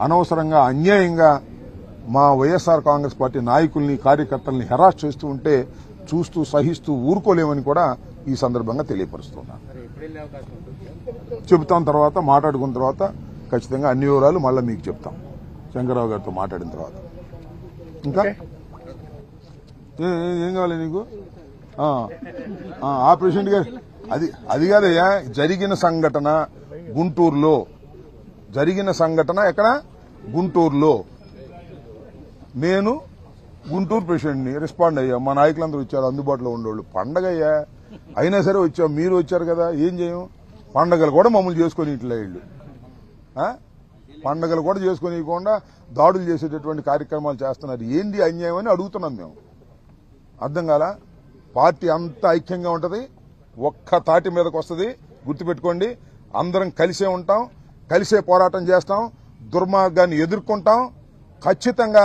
అనవసరంగా అన్యాయంగా మా వైఎస్ఆర్ కాంగ్రెస్ పార్టీ నాయకుల్ని కార్యకర్తల్ని హెరాస్ చేస్తూ ఉంటే చూస్తూ సహిస్తూ ఊరుకోలేమని కూడా ఈ సందర్భంగా తెలియపరుస్తున్నాను చెబుతాం తర్వాత మాట్లాడుకున్న తర్వాత ఖచ్చితంగా అన్ని వివరాలు మళ్ళీ మీకు చెప్తాం. శంకరరావు గారితో మాట్లాడిన తర్వాత. ఇంకా? ఏం కావాలి నీకు? ఆ, ఆ ప్రెసిడెంట్ గారు అది అది కాదయ్యా జరిగిన సంఘటన గుంటూరులో. జరిగిన సంఘటన ఎక్కడ? గుంటూరులో. నేను గుంటూరు పేషెంట్ని రెస్పాండ్ అయ్యా. మా నాయకులందరూ వచ్చారు అందుబాటులో ఉండేవాళ్ళు. పండగ అయ్యా. అయినా సరే వచ్చాం. మీరు వచ్చారు కదా ఏం చేయం? పండగలు కూడా మమ్మల్ని చేసుకొని ఇట్లా వీళ్ళు పండగలు కూడా చేసుకోనియకుండా దాడులు చేసేటటువంటి కార్యక్రమాలు చేస్తున్నారు. ఏంటి అన్యాయం అని అడుగుతున్నాం మేము. అర్థం కాల? పార్టీ అంత ఐక్యంగా ఉంటుంది. ఒక్క తాటి మీదకి వస్తుంది. గుర్తుపెట్టుకోండి. అందరం కలిసే ఉంటాం. కలిసే పోరాటం చేస్తాం దుర్మార్గాన్ని ఎదుర్కొంటాం ఖచ్చితంగా